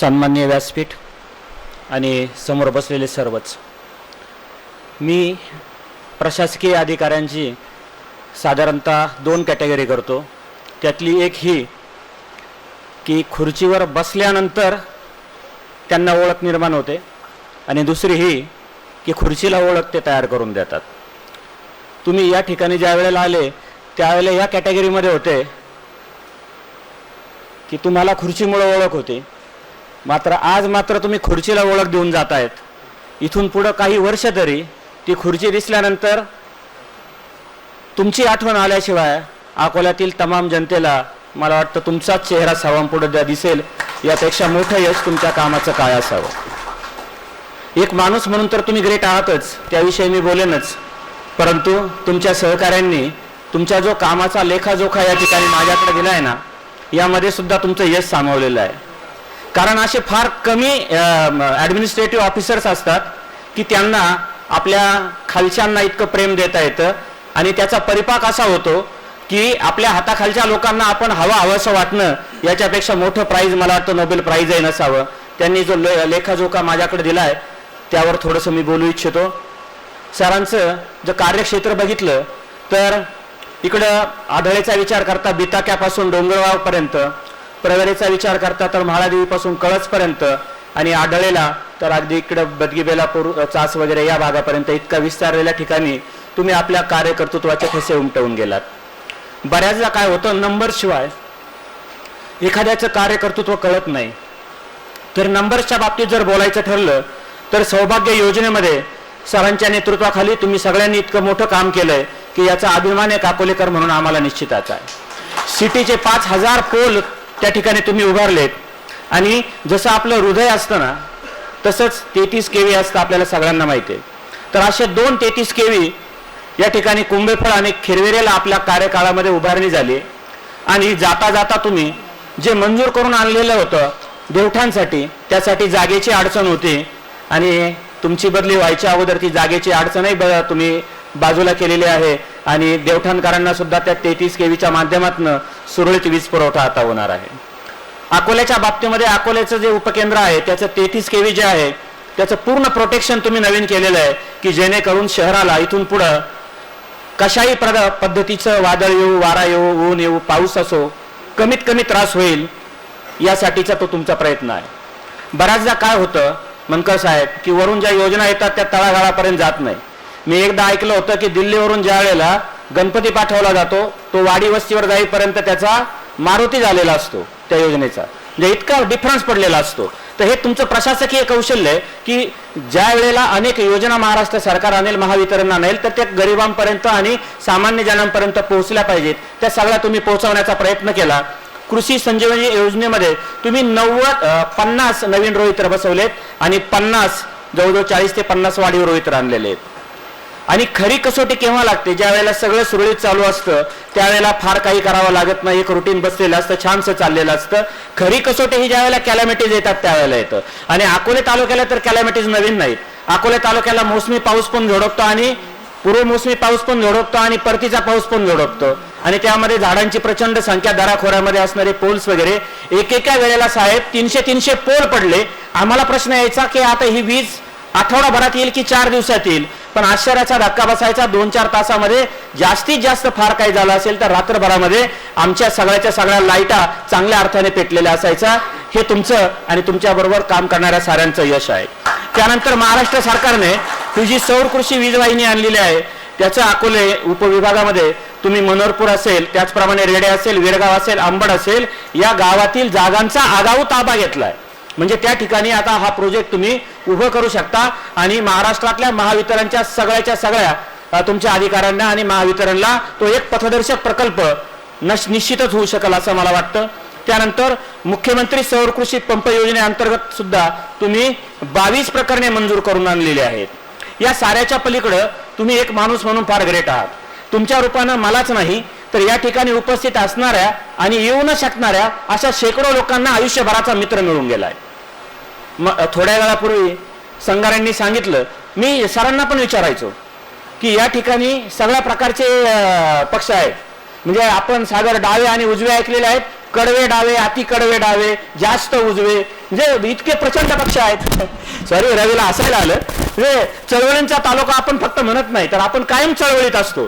सन्मान्य व्यासपीठ आणि समोर बसलेले सर्वच. मी प्रशासकीय अधिकाऱ्यांची साधारणतः दोन कॅटेगरी करतो. त्यातली एक ही की खुर्चीवर बसल्यानंतर त्यांना ओळख निर्माण होते आणि दुसरी ही की खुर्चीला ओळख ते तयार करून देतात. तुम्ही या ठिकाणी ज्या वेळेला आले त्यावेळेला या कॅटेगरीमध्ये होते की तुम्हाला खुर्चीमुळं ओळख होती. मात्र आज मात्र तुम्ही खुर्चीला ओळख देऊन जात आहेत इथून पुढं काही वर्ष तरी ती खुर्ची दिसल्यानंतर तुमची आठवण आल्याशिवाय अकोल्यातील तमाम जनतेला मला वाटतं तुमचाच चेहरा सर्वांपुढे द्या दिसेल यापेक्षा मोठं यश तुमच्या कामाचं काय असावं? एक माणूस म्हणून तर तुम्ही ग्रेट आहातच त्याविषयी मी बोलेनच. परंतु तुमच्या सहकाऱ्यांनी तुमच्या जो कामाचा लेखाजोखा या ठिकाणी माझ्याकडे दिला आहे ना यामध्ये सुद्धा तुमचं यश सामावलेलं आहे. कारण असे फार कमी ॲडमिनिस्ट्रेटिव्ह ऑफिसर्स असतात की त्यांना आपल्या खालच्यांना इतकं प्रेम देता येतं आणि त्याचा परिपाक असा होतो की आपल्या हाताखालच्या लोकांना आपण हवं हवंसं वाटणं याच्यापेक्षा मोठं प्राईज मला वाटतं नोबेल प्राईजही नसावं. त्यांनी जो ले लेखाजोखा माझ्याकडे दिला आहे त्यावर थोडंसं मी बोलू इच्छितो. सरांचं जर कार्यक्षेत्र बघितलं तर इकडं आढळेचा विचार करता बिताक्यापासून डोंगरगावपर्यंत प्रवरेचा विचार करता तर म्हाळादेवीपासून कळसपर्यंत आणि आढळेला तर अगदी इकडं बदगी बेलापूर चास वगैरे या भागापर्यंत इतका विस्तारलेल्या ठिकाणी तुम्ही आपल्या कार्यकर्तृत्वाचे ठसे उमटवून गेलात. बऱ्याचदा काय होतं नंबरशिवाय एखाद्याचं कार्यकर्तृत्व कळत नाही. तर नंबर्सच्या बाबतीत जर बोलायचं ठरलं तर सौभाग्य योजनेमध्ये सरांच्या नेतृत्वाखाली तुम्ही सगळ्यांनी इतकं मोठं काम केलंय की याचा अभिमान आहे काकोलेकर म्हणून आम्हाला निश्चिताच आहे. सिटीचे पाच हजार पोल त्या ठिकाणी तुम्ही उभारलेत. आणि जसं आपलं हृदय असतं ना तसंच तेहतीस केवी असतं आपल्याला सगळ्यांना माहिती आहे. तर असे दोन तेहतीस केवी या ठिकाणी कुंभेफळ आणि खिरवेरेला आपल्या कार्यकाळामध्ये उभारणी झाली आणि जाता जाता तुम्ही जे मंजूर करून आणलेलं होतं देवठांसाठी त्यासाठी जागेची अडचण होती. आणि तुमची बदली व्हायच्या अगोदर ती जागेची अडचणही ब तुम्ही बाजूला केलेली आहे. आणि देवठाणकरांना सुद्धा त्या तेहतीस केवीच्या माध्यमातून सुरळीत वीज पुरवठा आता होणार आहे. अकोल्याच्या बाबतीमध्ये अकोल्याचं जे उपकेंद्र आहे त्याचं तेहतीस केवी जे आहे त्याचं पूर्ण प्रोटेक्शन तुम्ही नवीन केलेलं आहे की जेणेकरून शहराला इथून पुढं कशाही प्रद पद्धतीचं वादळ येऊ वारा येऊ ऊन येऊ पाऊस असो कमीत कमी त्रास होईल यासाठीचा तो तुमचा प्रयत्न आहे. बऱ्याचदा काय होतं मनकर साहेब की वरून ज्या योजना येतात त्या तळागाळापर्यंत जात नाही. मी एकदा ऐकलं होतं की दिल्लीवरून ज्या वेळेला गणपती पाठवला जातो तो वाडी वस्तीवर जाईपर्यंत त्याचा मारुती झालेला असतो त्या योजनेचा. म्हणजे इतका डिफरन्स पडलेला असतो. तर हे तुमचं प्रशासकीय कौशल्य आहे की ज्या वेळेला अनेक योजना महाराष्ट्र सरकार आणेल महावितरण आणेल तर त्या गरिबांपर्यंत आणि सामान्य जनांपर्यंत पोहोचल्या पाहिजेत. त्या सगळ्या तुम्ही पोहोचवण्याचा प्रयत्न केला. कृषी संजीवनी योजनेमध्ये तुम्ही नव्वद पन्नास नवीन रोहित्र बसवलेत आणि पन्नास जवळजवळ चाळीस ते पन्नास वाढीव रोहित्र आणलेले आहेत. आणि खरी कसोटी केव्हा लागते? ज्या वेळेला सगळं सुरळीत चालू असतं त्यावेळेला फार काही करावं लागत नाही एक रुटीन बसलेलं असतं छानसं चाललेलं असतं. खरी कसोटी ही ज्या वेळेला कॅलॅमिटीज येतात त्यावेळेला येतं. आणि अकोले तालुक्याला तर कॅलॅमिटीज नवीन नाहीत. अकोले तालुक्याला मोसमी पाऊस पण झोडपतो आणि पूर्व मोसमी पाऊस पण झोडपतो आणि परतीचा पाऊस पण झोडपतो. आणि त्यामध्ये झाडांची प्रचंड संख्या दराखोऱ्यामध्ये असणारे पोल्स वगैरे. एकेका वेळेला साहेब तीनशे तीनशे पोल पडले. आम्हाला प्रश्न यायचा की आता ही वीज आठवडाभरात येईल की चार दिवसात येईल पण आश्चर्याचा धक्का बसायचा दोन चार तासामध्ये. जास्तीत जास्त फार काही झालं असेल तर रात्रभरामध्ये आमच्या सगळ्याच्या सगळ्या लाईटा चांगल्या अर्थाने पेटलेल्या असायचा हे तुमचं आणि तुमच्याबरोबर काम करणाऱ्या साऱ्यांचं यश आहे. त्यानंतर महाराष्ट्र सरकारने ही जी सौर कृषी वीज वाहिनी आणलेली आहे. त्याचं अकोले उपविभागामध्ये तुम्ही मनोरपूर असेल त्याचप्रमाणे रेडे असेल विरगाव असेल आंबड असेल या गावातील जागांचा आगाऊ ताबा घेतलाय. म्हणजे त्या ठिकाणी आता हा प्रोजेक्ट तुम्ही उभं करू शकता आणि महाराष्ट्रातल्या महावितरणच्या सगळ्याच्या सगळ्या तुमच्या अधिकाऱ्यांना आणि महावितरणला तो एक पथदर्शक प्रकल्प नश निश्चितच होऊ शकेल असं मला वाटतं. त्यानंतर मुख्यमंत्री सौर कृषी पंप योजनेअंतर्गत सुद्धा तुम्ही बावीस प्रकरणे मंजूर करून आणलेली आहेत. या साऱ्याच्या पलीकडं तुम्ही एक माणूस म्हणून फार ग्रेट आहात. तुमच्या रूपानं मलाच नाही तर या ठिकाणी उपस्थित असणाऱ्या आणि येऊ न शकणाऱ्या अशा शेकडो लोकांना आयुष्यभराचा मित्र मिळून गेलाय. मग थोड्या वेळापूर्वी संगाऱ्यांनी सांगितलं. मी सरांना पण विचारायचो की या ठिकाणी सगळ्या प्रकारचे पक्ष आहेत. म्हणजे आपण सागर डावे आणि उजवे ऐकलेले आहेत. कडवे डावे अति कडवे डावे जास्त उजवे. म्हणजे इतके प्रचंड पक्ष आहेत. सॉरी रवीला असायला आलं. म्हणजे चळवळींचा तालुका आपण फक्त म्हणत नाही तर आपण कायम चळवळीत असतो.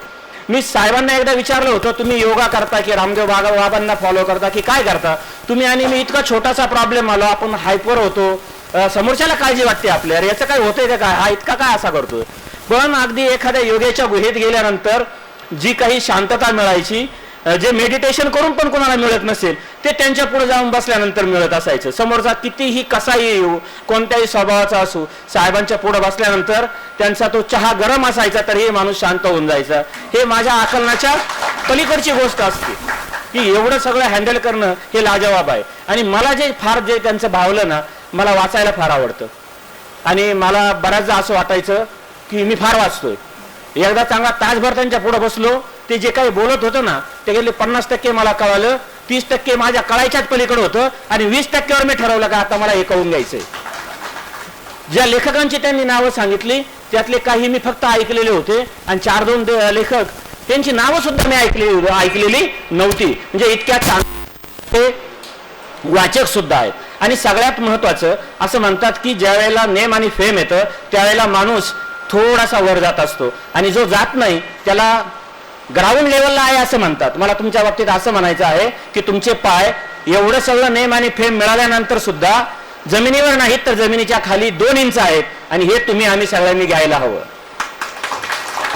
मी साहेबांना एकदा विचारलं होतं तुम्ही योगा करता की रामदेव बाबा बाबांना फॉलो करता की काय करता? तुम्ही आणि मी इतका छोटासा प्रॉब्लेम आलो आपण हायपर होतो. समोरच्याला काळजी वाटते आपल्या याचं काय होतंय का काय? हा इतका काय असा करतोय? पण अगदी एखाद्या योगेच्या गुहेत गेल्यानंतर जी काही शांतता मिळायची जे मेडिटेशन करून पण कोणाला मिळत नसेल ते त्यांच्या पुढे जाऊन बसल्यानंतर मिळत असायचं. समोरचा कितीही कसाही येऊ कोणत्याही स्वभावाचा असू साहेबांच्या पुढे बसल्यानंतर त्यांचा तो चहा गरम असायचा तरीही माणूस शांत होऊन जायचा. हे माझ्या आकलनाच्या पलीकडची गोष्ट असते. की एवढं सगळं हँडल करणं हे लाजवाब आहे. आणि मला जे फार जे त्यांचं भावलं ना मला वाचायला फार आवडतं. आणि मला बऱ्याचदा असं वाटायचं की मी फार वाचतोय. एकदा चांगला तासभर त्यांच्या पुढे बसलो ते जे काही बोलत होतं ना ते गेले पन्नास टक्के मला कळालं तीस टक्के माझ्या कळायच्याच पलीकडे होतं आणि वीस टक्क्यावर मी ठरवलं का आता मला हे कळून घ्यायचंय. ज्या लेखकांची त्यांनी नावं सांगितली त्यातले काही मी फक्त ऐकलेले होते आणि चार दोन लेखक त्यांची नावं सुद्धा मी ऐकलेली ऐकलेली नव्हती. म्हणजे इतक्या चांगले वाचक सुद्धा आहेत. आणि सगळ्यात महत्वाचं असं म्हणतात की ज्या वेळेला नेम आणि फेम येतं त्यावेळेला माणूस थोडासा वर जात असतो. आणि जो जात नाही त्याला ग्राउंड लेवलला आहे असं म्हणतात. मला तुमच्या बाबतीत असं म्हणायचं आहे की तुमचे पाय एवढं सगळं नेम आणि फेम मिळाल्यानंतर सुद्धा जमिनीवर नाहीत तर जमिनीच्या खाली दोन इंच आहेत. आणि हे तुम्ही आम्ही सगळ्यांनी घ्यायला हवं.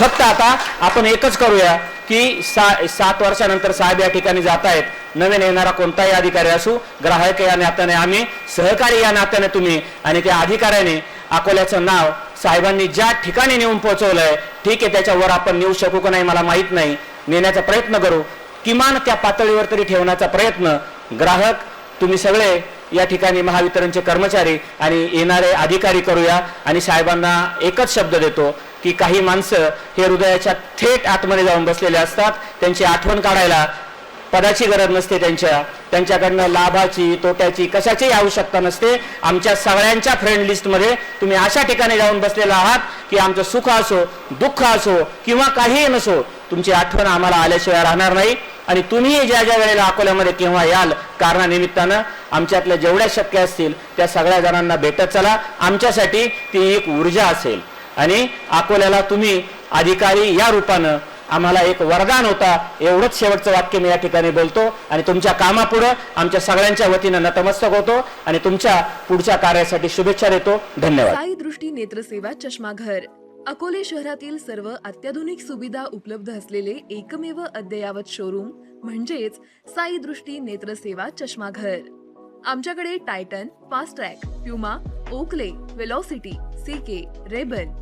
फक्त आता आपण एकच करूया. की सा सात वर्षानंतर साहेब या ठिकाणी जात आहेत. नवीन येणारा कोणताही अधिकारी असू ग्राहक या नात्याने आम्ही सहकारी या नात्याने तुम्ही आणि त्या अधिकाऱ्याने अकोल्याचं नाव साहेबांनी ज्या ठिकाणी नेऊन पोहोचवलंय ठीक आहे त्याच्यावर आपण नेऊ शकू का नाही मला माहीत नाही. नेण्याचा प्रयत्न करू. किमान त्या पातळीवर तरी ठेवण्याचा प्रयत्न. ग्राहक तुम्ही सगळे या ठिकाणी महावितरणचे कर्मचारी आणि येणारे अधिकारी करूया आणि साहेबांना एकच शब्द देतो की काही माणसं हे हृदयाच्या थेट आतमध्ये जाऊन बसलेले असतात. त्यांची आठवण काढायला पदाची गरज नसते त्यांच्या. त्यांच्याकडनं लाभाची तोट्याची कशाचीही आवश्यकता नसते. आमच्या सगळ्यांच्या फ्रेंड लिस्टमध्ये तुम्ही अशा ठिकाणी जाऊन बसलेला आहात की आमचं सुख असो दुःख असो किंवा काहीही नसो तुमची आठवण आम्हाला आल्याशिवाय राहणार नाही. आणि तुम्ही ज्या ज्या वेळेला अकोल्यामध्ये केव्हा याल कारणानिमित्तानं आमच्यातल्या जेवढ्या शक्य असतील त्या सगळ्या जणांना भेटत चला. आमच्यासाठी ती एक ऊर्जा असेल. आणि अकोल्याला तुम्ही अधिकारी या रूपानं आम्हाला एक वरदान होता एवढंच शेवटचं वाक्य मी या ठिकाणी बोलतो आणि तुमच्या कामापुढं आमच्या सगळ्यांच्या वतीनं नतमस्तक होतो आणि तुमच्या पुढच्या कार्यासाठी शुभेच्छा देतो. धन्यवाद. साई दृष्टी नेत्रसेवा चष्माघर. अकोले शहरातील सर्व अत्याधुनिक सुविधा उपलब्ध असलेले एकमेव अद्ययावत शोरूम म्हणजेच साई दृष्टी नेत्रसेवा चष्माघर. आमच्याकडे Titan Fastrack Puma Oakley Velocity CK Rayban